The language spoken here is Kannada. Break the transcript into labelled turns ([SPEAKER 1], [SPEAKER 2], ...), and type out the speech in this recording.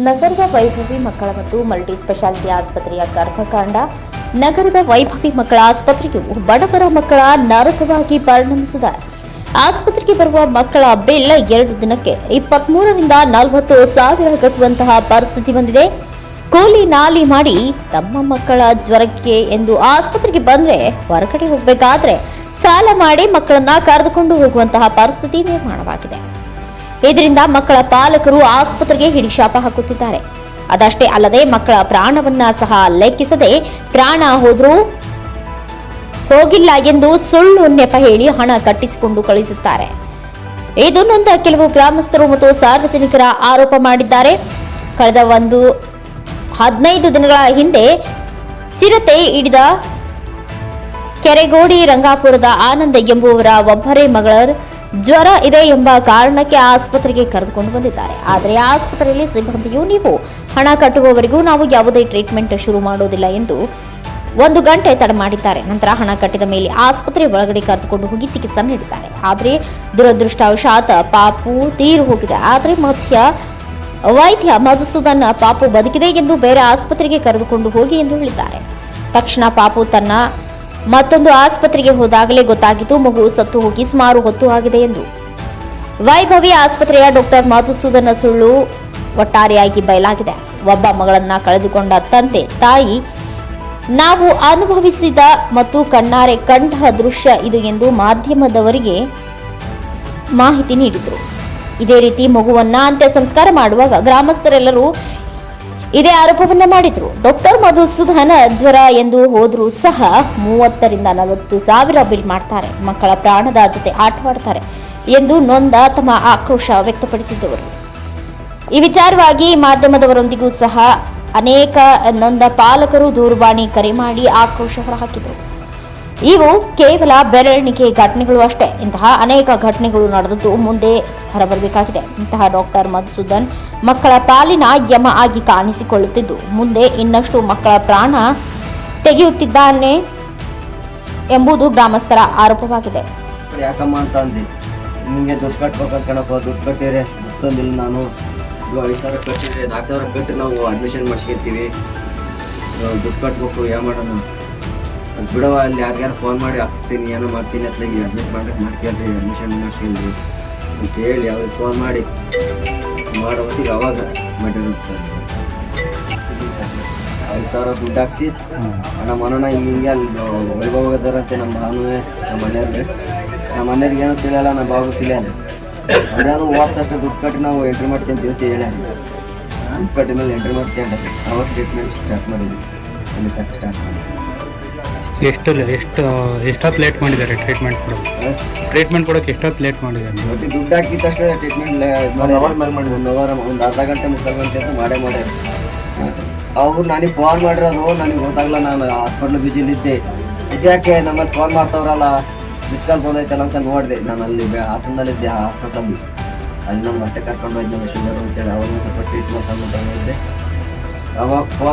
[SPEAKER 1] ನಗರದ ವೈಭವಿ ಮಕ್ಕಳ ಮತ್ತು ಮಲ್ಟಿ ಸ್ಪೆಷಾಲಿಟಿ ಆಸ್ಪತ್ರೆಯ ಗರ್ಭಕಾಂಡ, ನಗರದ ವೈಭವಿ ಮಕ್ಕಳ ಆಸ್ಪತ್ರೆಯು ಬಡವರ ಮಕ್ಕಳ ನರಕವಾಗಿ ಪರಿಣಮಿಸಿದೆ. ಆಸ್ಪತ್ರೆಗೆ ಬರುವ ಮಕ್ಕಳ ಬಿಲ್ ಎರಡು ದಿನಕ್ಕೆ ಇಪ್ಪತ್ಮೂರರಿಂದ ನಲವತ್ತು ಸಾವಿರ ಕಟ್ಟುವಂತಹ ಪರಿಸ್ಥಿತಿ ಬಂದಿದೆ. ಕೂಲಿ ನಾಲಿ ಮಾಡಿ ತಮ್ಮ ಮಕ್ಕಳ ಜ್ವರಕ್ಕೆ ಎಂದು ಆಸ್ಪತ್ರೆಗೆ ಬಂದರೆ ಹೊರಗಡೆ ಹೋಗಬೇಕಾದ್ರೆ ಸಾಲ ಮಾಡಿ ಮಕ್ಕಳನ್ನ ಕರೆದುಕೊಂಡು ಹೋಗುವಂತಹ ಪರಿಸ್ಥಿತಿ ನಿರ್ಮಾಣವಾಗಿದೆ. ಇದರಿಂದ ಮಕ್ಕಳ ಪಾಲಕರು ಆಸ್ಪತ್ರೆಗೆ ಹಿಡಿಶಾಪ ಹಾಕುತ್ತಿದ್ದಾರೆ. ಅದಷ್ಟೇ ಅಲ್ಲದೆ ಮಕ್ಕಳ ಪ್ರಾಣವನ್ನ ಸಹ ಲೆಕ್ಕಿಸದೆ ಪ್ರಾಣ ಹೋದರೂ ಹೋಗಿಲ್ಲ ಎಂದು ಸುಳ್ಳು ನೆಪ ಹೇಳಿ ಹಣ ಕಟ್ಟಿಸಿಕೊಂಡು ಕಳಿಸುತ್ತಾರೆ. ಇದನ್ನೊಂದ ನೊಂದ ಕೆಲವು ಗ್ರಾಮಸ್ಥರು ಮತ್ತು ಸಾರ್ವಜನಿಕರ ಆರೋಪ ಮಾಡಿದ್ದಾರೆ. ಕಳೆದ ಒಂದು ಹದಿನೈದು ದಿನಗಳ ಹಿಂದೆ ಚಿರತೆ ಹಿಡಿದ ಕೆರೆಗೋಡಿ ರಂಗಾಪುರದ ಆನಂದ ಎಂಬುವರ ಒಬ್ಬರೇ ಮಗಳ ಜ್ವರ ಇದೆ ಎಂಬ ಕಾರಣಕ್ಕೆ ಆಸ್ಪತ್ರೆಗೆ ಕರೆದುಕೊಂಡು ಬಂದಿದ್ದಾರೆ. ಆದರೆ ಆಸ್ಪತ್ರೆಯಲ್ಲಿ ಸಿಬ್ಬಂದಿಯು ನೀವು ಹಣ ಕಟ್ಟುವವರೆಗೂ ನಾವು ಯಾವುದೇ ಟ್ರೀಟ್ಮೆಂಟ್ ಶುರು ಮಾಡೋದಿಲ್ಲ ಎಂದು ಒಂದು ಗಂಟೆ ತಡ ಮಾಡಿದ್ದಾರೆ. ನಂತರ ಹಣ ಕಟ್ಟಿದ ಮೇಲೆ ಆಸ್ಪತ್ರೆ ಒಳಗಡೆ ಕರೆದುಕೊಂಡು ಹೋಗಿ ಚಿಕಿತ್ಸೆ ನೀಡಿದ್ದಾರೆ. ಆದರೆ ದುರದೃಷ್ಟವಶಾತ್ ಪಾಪು ತೀರು ಹೋಗಿದೆ. ಆದರೆ ಮಧ್ಯ ವೈದ್ಯ ಮಧುಸೂದನ್ ಪಾಪು ಬದುಕಿದೆ ಎಂದು ಬೇರೆ ಆಸ್ಪತ್ರೆಗೆ ಕರೆದುಕೊಂಡು ಹೋಗಿ ಎಂದು ಹೇಳಿದ್ದಾರೆ. ತಕ್ಷಣ ಪಾಪು ತನ್ನ ಮತ್ತೊಂದು ಆಸ್ಪತ್ರೆಗೆ ಹೋದಾಗಲೇ ಗೊತ್ತಾಗಿದ್ದು ಮಗು ಸತ್ತು ಹೋಗಿ ಸುಮಾರು ಹೊತ್ತು ಆಗಿದೆ ಎಂದು. ವೈಭವಿ ಆಸ್ಪತ್ರೆಯ ಡಾಕ್ಟರ್ ಮಾತುಸೂದನ ಸುಳ್ಳು ಒಟ್ಟಾರೆಯಾಗಿ ಬಯಲಾಗಿದೆ. ಒಬ್ಬ ಮಗಳನ್ನ ಕಳೆದುಕೊಂಡ ತಂದೆ, ತಾಯಿ, ನಾವು ಅನುಭವಿಸಿದ ಮತ್ತು ಕಣ್ಣಾರೆ ಕಂಡ ದೃಶ್ಯ ಇದು ಎಂದು ಮಾಧ್ಯಮದವರಿಗೆ ಮಾಹಿತಿ ನೀಡಿದರು. ಇದೇ ರೀತಿ ಮಗುವನ್ನ ಅಂತ್ಯ ಸಂಸ್ಕಾರ ಮಾಡುವಾಗ ಗ್ರಾಮಸ್ಥರೆಲ್ಲರೂ ಇದೇ ಆರೋಪವನ್ನ ಮಾಡಿದ್ರು. ಡಾಕ್ಟರ್ ಮಧುಸೂದನ್ ಜ್ವರ ಎಂದು ಹೋದ್ರೂ ಸಹ ಮೂವತ್ತರಿಂದ ನಲವತ್ತು ಸಾವಿರ ಬಿಲ್ ಮಾಡ್ತಾರೆ. ಮಕ್ಕಳ ಪ್ರಾಣದ ಜೊತೆ ಆಟವಾಡ್ತಾರೆ ಎಂದು ನೊಂದ ತಮ್ಮ ಆಕ್ರೋಶ ವ್ಯಕ್ತಪಡಿಸಿದ್ದವರು. ಈ ವಿಚಾರವಾಗಿ ಮಾಧ್ಯಮದವರೊಂದಿಗೂ ಸಹ ಅನೇಕ ನೊಂದ ಪಾಲಕರು ದೂರವಾಣಿ ಕರೆ ಮಾಡಿ ಆಕ್ರೋಶ ಹೊರಹಾಕಿದರು. ಇವು ಕೇವಲ ಬೆರಳೆಣಿಕೆ ಘಟನೆಗಳು ಅಷ್ಟೇ. ಇಂತಹ ಅನೇಕ ಘಟನೆಗಳು ನಡೆದದ್ದು ಮುಂದೆ ಹೊರಬರಬೇಕಾಗಿದೆ. ಇಂತಹ ಡಾಕ್ಟರ್ ಮಧುಸೂದನ್ ಮಕ್ಕಳ ಪಾಲಿನ ಯಮ ಆಗಿ ಕಾಣಿಸಿಕೊಳ್ಳುತ್ತಿದ್ದು, ಮುಂದೆ ಇನ್ನಷ್ಟು ಮಕ್ಕಳ ಪ್ರಾಣ ತೆಗೆಯುತ್ತಿದ್ದಾನೆ ಎಂಬುದು ಗ್ರಾಮಸ್ಥರ ಆರೋಪವಾಗಿದೆ.
[SPEAKER 2] ಯಾಕಮ್ಮ ಅಂತ ಅಂದೆ, ನಿಮಗೆ ದುಡ್ಡು ಕಟ್ಟಬೇಕು ಕಣಪ್ಪ? ದುಡ್ಡು ಕಟ್ಟಿದ್ರೆ ತಂದಿಲ್ಲ ನಾನು ಐದು ಸಾವಿರ ಕಟ್ಟಿದ್ರೆ, ನಾಲ್ಕು ಸಾವಿರ ಕಟ್ಟಿ ನಾವು ಅಡ್ಮಿಷನ್ ಮಾಡಿಸ್ಕೊತೀವಿ. ದುಡ್ಡು ಕಟ್ಬೇಕು ಏನು ಮಾಡೋಣ. ಬಿಡವ ಅಲ್ಲಿ ಯಾರ್ಯಾರು ಫೋನ್ ಮಾಡಿ ಹಾಕ್ಸ್ತೀನಿ, ಏನೋ ಮಾಡ್ತೀನಿ ಅಂತ ಈಗ ಅಡ್ಮಿಟ್ ಮಾಡಕ್ಕೆ ಮಾಡ್ತೀಯಲ್ರಿ ಅಡ್ಮಿಷನ್ ಮಾಡಿಸ್ಕೊಂಡ್ರಿ ಅಂತ ಹೇಳಿ ಅವ್ರಿಗೆ ಫೋನ್ ಮಾಡಿ. ಮಾಡೋ ಹೊತ್ತಿಗೆ ಅವಾಗ ಮೆಟೀರಿಯಲ್ಸ್ ಸರ್. ಐದು ಸಾವಿರ ದುಡ್ಡು ಹಾಕ್ಸಿ. ನಮ್ಮ ಮನೋಣ ಹಿಂಗೆ ಹಿಂಗೆ ಅಲ್ಲಿ ವೈಭವ ಇದ್ದಾರಂತೆ ನಮ್ಮ ಭಾವನೆ ನಮ್ಮ ಮನೆಯವ್ರಿಗೆ ನಮ್ಮ ಮನೆಯವ್ರಿಗೆ ಏನೂ ತಿಳಿಯಲ್ಲ ನಮ್ಮ ಬಾಬು ತಿಳಿಯಲ್ಲ ಅದೇನೋ ಹೋಗ್ತಷ್ಟು ದುಡ್ಡು ಕಟ್ಟಿ ನಾವು ಎಂಟ್ರಿ ಮಾಡ್ತೀವಿ ಅಂತ ಹೇಳಿ ದುಡ್ಡು ಕಟ್ಟಿ ಮೇಲೆ ಎಂಟ್ರಿ ಮಾಡ್ಕೊಂಡೆ ಅವಾಗ ಟ್ರೀಟ್ಮೆಂಟ್ ಸ್ಟಾರ್ಟ್ ಮಾಡಿದ್ವಿ. ಅಲ್ಲಿ ತಕ್ಕ ಸ್ಟಾರ್ಟ್ ಮಾಡಿ
[SPEAKER 3] ಎಷ್ಟು ಎಷ್ಟು ಎಷ್ಟೊತ್ತು ಲೇಟ್ ಮಾಡಿದ್ದಾರೆ ಟ್ರೀಟ್ಮೆಂಟ್ ಕೊಡೋದು ಟ್ರೀಟ್ಮೆಂಟ್ ಕೊಡೋಕೆ ಎಷ್ಟೊತ್ತು ಲೇಟ್ ಮಾಡಿದ್ದಾರೆ.
[SPEAKER 2] ಮತ್ತೆ ದುಡ್ಡು ಹಾಕಿದ ತಕ್ಷಣ ಟ್ರೀಟ್ಮೆಂಟ್ ಮಾಡಿ ಒಂದು ಅವರ್ ಒಂದು ಅರ್ಧ ಗಂಟೆ ಮುಕ್ಕಾಲು ಗಂಟೆ ಅಂತ ಮಾಡೇ ಮಾಡ್ಯಾರ ಅವ್ರು ನನಗೆ ಫೋನ್ ಮಾಡಿರೋದು ನನಗೆ ಗೊತ್ತಾಗಲ್ಲ ನಾನು ಹಾಸ್ಪಿಟ್ಲ್ ಬಿಜಿಲಿದ್ದೆ ಇದ್ಯಾಕೆ ನಮ್ಮ ಫೋನ್ ಮಾಡ್ತವ್ರಲ್ಲ? ಬಿಸ್ಕಲ್ ಕಾಲ್ ಬಂದೈತಲ್ಲ ಅಂತ ನೋಡಿದೆ. ನಾನು ಅಲ್ಲಿ ಬೆ- ಹಾಸನದಲ್ಲಿದ್ದೆ ಹಾಸ್ಪಿಟ್ಲಲ್ಲಿ ಅಲ್ಲಿ. ನಮ್ಮ ಮತ್ತೆ ಕರ್ಕೊಂಡು ಹೋಯ್ತು ನಮ್ಮ ಶುಗರ್ ಅಂತೇಳಿ ಅವ್ರನ್ನ ಸ್ವಲ್ಪ ಟ್ರೀಟ್ಮೆಂಟ್ ಅಂತ ಅವಾಗ ಫೋನ್